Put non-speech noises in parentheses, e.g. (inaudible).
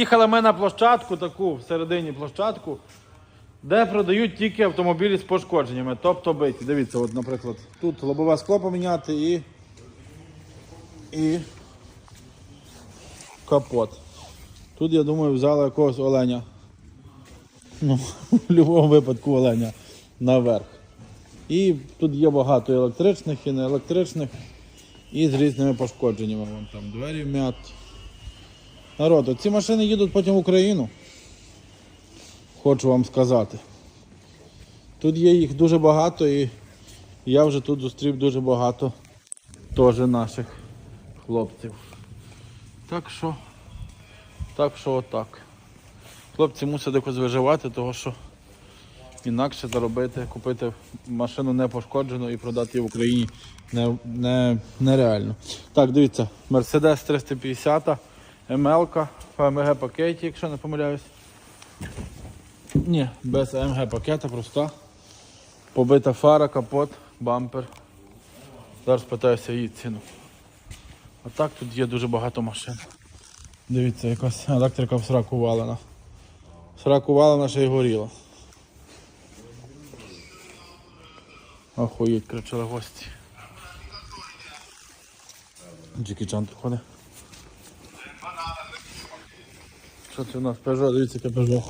Їхали ми на площадку, таку всередині площадку, де продають тільки автомобілі з пошкодженнями, тобто биті. Дивіться, от, наприклад, тут лобове скло поміняти і, і капот. Тут, я думаю, взяли якогось оленя. Ну, (laughs) в будь-якому випадку оленя наверх. І тут є багато електричних, і неелектричних, і з різними пошкодженнями. Вон там двері вм'яті. Народ, ці машини їдуть потім в Україну. Хочу вам сказати. Тут є їх дуже багато і я вже тут зустрів дуже багато теж наших хлопців. Так що, так що отак. Хлопці мусять якось виживати, тому що інакше заробити, купити машину не пошкоджену і продати її в Україні не, не, нереально. Так, дивіться, Mercedes 350, ML, AMG пакеті, якщо не помиляюсь. Ні, без AMG пакета, проста. Побита фара, капот, бампер. Зараз питаюся її ціну. А так тут є дуже багато машин. Дивіться, якась електрика в сраку валена. В сраку ще й горіла. Охуєть, кричали гості. Джекі Чан тут ходить. Що це у нас Peugeot? Дивіться, яке Peugeot.